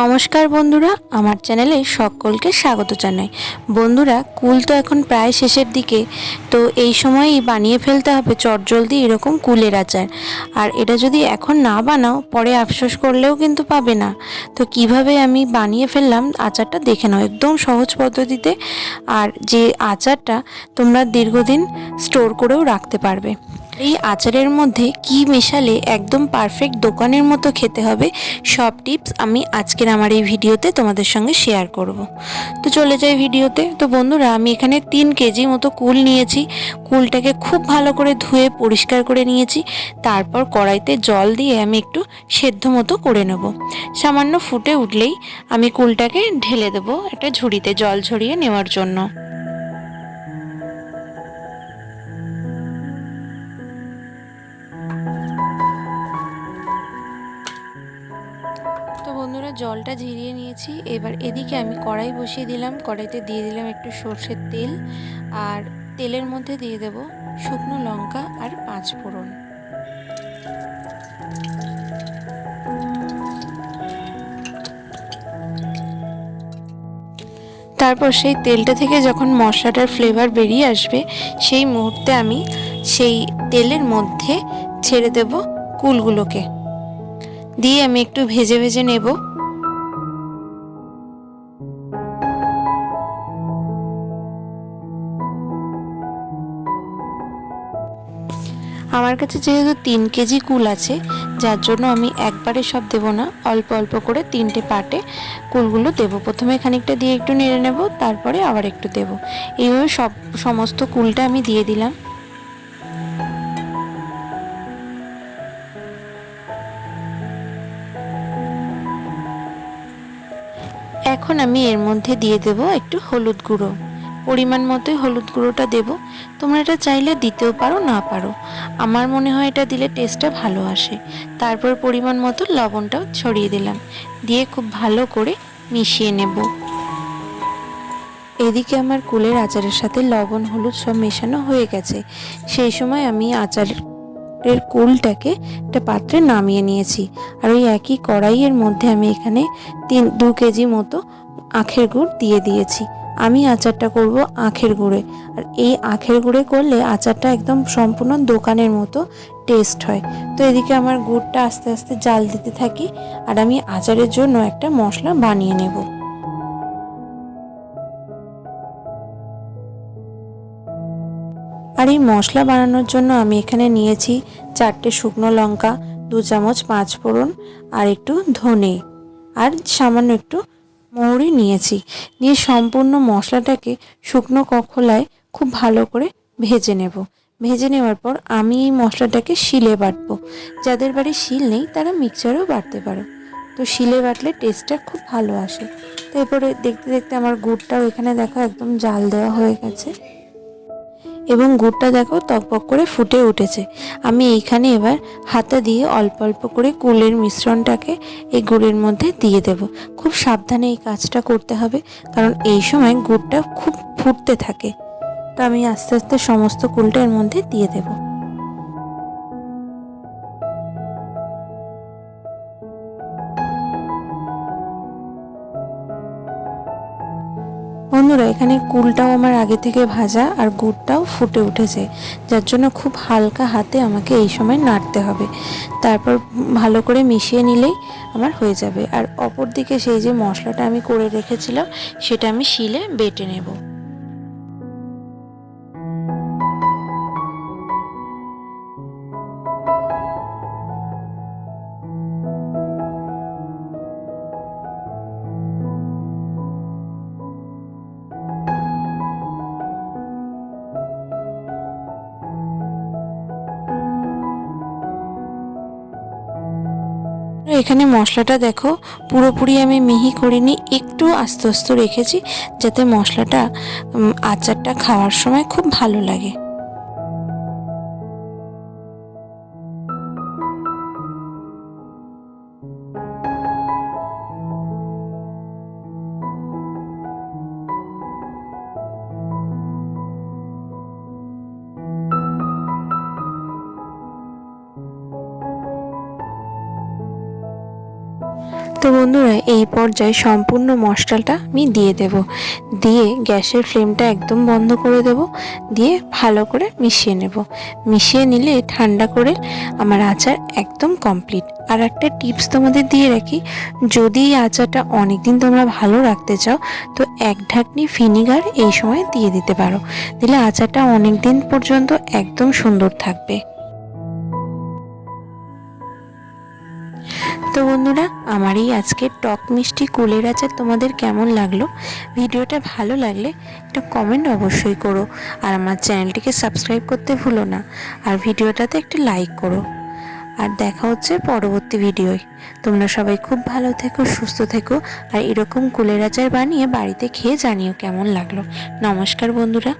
নমস্কার বন্ধুরা, আমার চ্যানেলে সকলকে স্বাগত জানাই। বন্ধুরা, কুল তো এখন প্রায় শেষের দিকে, তো এই সময়ই বানিয়ে ফেলতে হবে চটজলদি এরকম কুলের আচার। আর এটা যদি এখন না বানাও, পরে আফসোস করলেও কিন্তু পাবে না। তো কীভাবে আমি বানিয়ে ফেললাম, আচারটা দেখে নাও, একদম সহজ পদ্ধতিতে। আর যে আচারটা তোমরা দীর্ঘদিন স্টোর করেও রাখতে পারবে। এই আচারের মধ্যে কি মেশালে একদম পারফেক্ট দোকানের মতো খেতে হবে, সব টিপস আমি আজকের আমার এই ভিডিওতে তোমাদের সঙ্গে শেয়ার করব। তো চলে যাই ভিডিওতে। তো বন্ধুরা, আমি এখানে তিন কেজি মতো কুল নিয়েছি। কুলটাকে খুব ভালো করে ধুয়ে পরিষ্কার করে নিয়েছি। তারপর কড়াইতে জল দিয়ে আমি একটু সেদ্ধ মতো করে নেব। সামান্য ফুটে উঠলেই আমি কুলটাকে ঢেলে দেবো একটা ঝুড়িতে জল ঝরিয়ে নেওয়ার জন্য। জলটা ঝরিয়ে নিয়েছি। এবার এদিকে আমি কড়াই বসিয়ে দিলাম। কড়াইতে দিয়ে দিলাম একটু সর্ষের তেল আর তেলের মধ্যে দিয়ে দেব শুকনো লঙ্কা আর পাঁচ ফোড়ন। তারপর সেই তেলটা থেকে যখন মশলাটার ফ্লেভার বেরিয়ে আসবে, সেই মুহূর্তে আমি সেই তেলের মধ্যে ছেড়ে দেব কুলগুলোকে। দিয়ে আমি একটু ভেজে ভেজে নেব। আমার কাছে যেহেতু তিন কেজি কুল আছে, যার জন্য আমি একবারে সব দেব না, অল্প অল্প করে তিনটে পাটে কুলগুলো দেব। প্রথমে খানিকটা দিয়ে একটু নেড়ে নেব, তারপরে আবার একটু দেব। এইভাবে সব, সমস্ত কুলটা আমি দিয়ে দিলাম। এখন আমি এর মধ্যে দিয়ে দেব একটু হলুদ গুঁড়ো। পরিমাণ মতোই হলুদ গুঁড়োটা দেব। তোমরা এটা চাইলে দিতেও পারো, না পারো। আমার মনে হয় এটা দিলে টেস্টটা ভালো আসে। তারপর পরিমাণ মতো লবণটাও ছড়িয়ে দিলাম। দিয়ে খুব ভালো করে মিশিয়ে নেব। এদিকে আমার কুলের আচারের সাথে লবণ, হলুদ সব মেশানো হয়ে গেছে। সেই সময় আমি আচারের এর কুলটাকে একটা পাত্রে নামিয়ে নিয়েছি। আর ওই একই কড়াইয়ের মধ্যে আমি এখানে তিন, দু কেজি মতো আখের গুড় দিয়ে দিয়েছি। আমি আচারটা করব আখের গুড়ে। আর এই আখের গুড়ে করলে আচারটা একদম সম্পূর্ণ দোকানের মতো টেস্ট হয়। তো এদিকে আমার গুড়টা আস্তে আস্তে জাল দিতে থাকি আর আমি আচারের জন্য একটা মশলা বানিয়ে নেব। আর এই মশলা বানানোর জন্য আমি এখানে নিয়েছি চারটে শুকনো লঙ্কা, দু চামচ পাঁচ ফোড়ন আর একটু ধনে। আর সামান্য একটু মৌরি নিয়েছি। নিয়ে সম্পূর্ণ মশলাটাকে শুকনো কখলায় খুব ভালো করে ভেজে নেব। ভেজে নেওয়ার পর আমি এই মশলাটাকে শিলে বাটবো। যাদের বাড়ি শিল নেই, তারা মিক্সচারেও বাটতে পারো। তো শিলে বাটলে টেস্টটা খুব ভালো আসে। তারপরে দেখতে দেখতে আমার গুড়টাও এখানে দেখো একদম জাল দেওয়া হয়ে গেছে। এবং গুড়টা দেখো তকপক করে ফুটে উঠেছে। আমি এইখানে এবার হাতা দিয়ে অল্প অল্প করে কুলের মিশ্রণটাকে এই গুড়ের মধ্যে দিয়ে দেব। খুব সাবধানে এই কাজটা করতে হবে, কারণ এই সময় গুড়টা খুব ফুটতে থাকে। তো আমি আস্তে আস্তে সমস্ত কুলটা এর মধ্যে দিয়ে দেবো। বন্ধুরা, এখানে কুলটাও আমার আগে থেকে ভাজা আর গুড়টাও ফুটে উঠেছে, যার জন্য খুব হালকা হাতে আমাকে এই সময় নাড়তে হবে। তারপর ভালো করে মিশিয়ে নিলেই আমার হয়ে যাবে। আর অপর দিকে সেই যে মশলাটা আমি করে রেখেছিলাম, সেটা আমি শিলে বেটে নেব। এখানে মশলাটা দেখো, পুরোপুরি আমি মিহি করিনি, একটু আস্তে আস্তে রেখেছি, যাতে মশলাটা আচারটা খাওয়ার সময় খুব ভালো লাগে। তো বন্ধুরা, এই পর্যায়ে সম্পূর্ণ মশলাটা আমি দিয়ে দেব। দিয়ে গ্যাসের ফ্লেমটা একদম বন্ধ করে দেব। দিয়ে ভালো করে মিশিয়ে নেব। মিশিয়ে নিলে ঠান্ডা করে আমার আচার একদম কমপ্লিট। আর একটা টিপস তোমাদের দিয়ে রাখি, যদি এই আচারটা অনেক দিন তোমরা ভালো রাখতে চাও, তো এক ঢাকনি ভিনিগার এই সময় দিয়ে দিতে পারো। দিলে আচারটা অনেক দিন পর্যন্ত একদম সুন্দর থাকবে। তো বন্ধুরা, আমার এই আজকের টক মিষ্টি কুলের আচার তোমাদের কেমন লাগল? ভিডিওটা ভালো লাগলে একটা কমেন্ট অবশ্যই করো। আর আমার চ্যানেলটিকে সাবস্ক্রাইব করতে ভুলো না। আর ভিডিওটাতে একটি লাইক করো। আর দেখা হচ্ছে পরবর্তী ভিডিওয় তোমরা সবাই খুব ভালো থেকো, সুস্থ থেকো। আর এরকম কুলের আচার বানিয়ে বাড়িতে খেয়ে জানিও কেমন লাগল। নমস্কার বন্ধুরা।